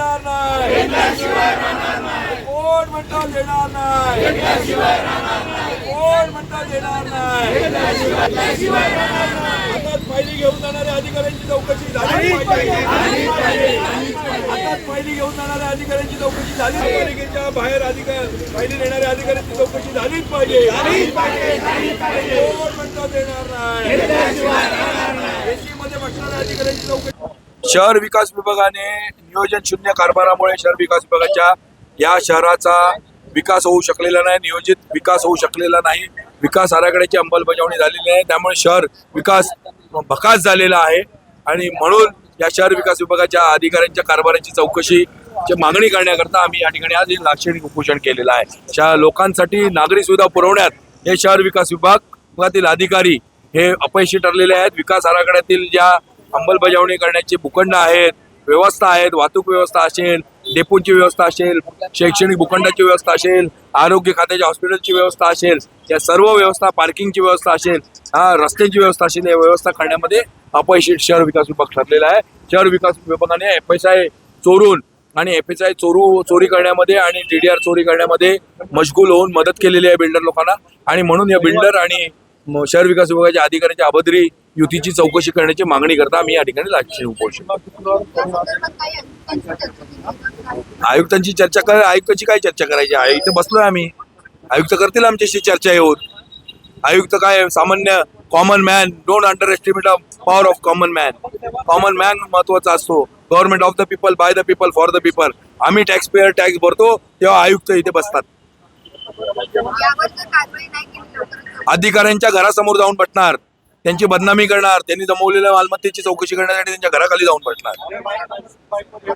देणार नाही. कोण म्हणतो देणार नाही? कोण म्हणतो देणार नाही? हातात फायली घेऊन जाणाऱ्या अधिकाऱ्यांची चौकशी झाली पाहिजे. हातात फायली घेऊन जाणाऱ्या अधिकाऱ्यांची चौकशी झाली पालिकेच्या बाहेर अधिकारी फायली देणाऱ्या अधिकाऱ्यांची चौकशी झालीच पाहिजे. कोण म्हणतो देणार नाही? एसी मध्ये बसणाऱ्या अधिकाऱ्यांची चौकशी शहर विकास विभागाने नियोजन शून्य कारभारामुळे शहर विकास विभागाच्या या शहराचा विकास होऊ शकलेला नाही नियोजित विकास होऊ शकलेला नाही. विकास आराखड्याची अंमलबजावणी झालेली आहे. त्यामुळे शहर विकास भकास झालेला आहे. आणि म्हणून या शहर विकास विभागाच्या अधिकाऱ्यांच्या कारभाराची चौकशीची मागणी करण्याकरता आम्ही या ठिकाणी आज लाक्षणिक उपोषण केलेलं आहे. शा लोकांसाठी नागरी सुविधा पुरवण्यात हे शहर विकास विभागातील अधिकारी हे अपयशी ठरलेले आहेत. विकास आराखड्यातील ज्या अंमलबजावणी करण्याचे भूखंड आहेत व्यवस्था आहेत वाहतूक व्यवस्था असेल डेपोची व्यवस्था असेल शैक्षणिक भूखंडाची व्यवस्था असेल आरोग्य खात्याच्या हॉस्पिटलची व्यवस्था असेल या सर्व व्यवस्था पार्किंगची व्यवस्था असेल हा रस्त्यांची व्यवस्था असेल या व्यवस्था करण्यामध्ये अपयशी शहर विकास विभाग ठरलेला आहे. शहर विकास विभागाने एफ एस आय चोरून आणि एफ एस आय चोरू चोरी करण्यामध्ये आणि डी डी आर चोरी करण्यामध्ये मशगूल होऊन मदत केलेली आहे बिल्डर लोकांना. आणि म्हणून या बिल्डर आणि शहर विकास विभागाच्या अधिकाऱ्यांच्या अभद्री युतीची चौकशी करण्याची मागणी करता आम्ही या ठिकाणी लाक्षणिक उपोषण. आयुक्तांची चर्चा कर आयुक्ताची काय चर्चा करायची? आहे इथे बसलोय आम्ही. आयुक्त करतील आमच्याशी चर्चा येऊन. आयुक्त काय सामान्य common man don't underestimate power of common man common man महत्त्वाचा असतो. Government of the people by the people for the people आम्ही टॅक्स पेअर टॅक्स भरतो तेव्हा आयुक्त इथे बसतात. अधिकाऱ्यांच्या घरासमोर जाऊन बसणार. त्यांची बदनामी करणार त्यांनी जमवलेल्या मालमत्तेची चौकशी करण्यासाठी त्यांच्या घराखाली जाऊन बसणार.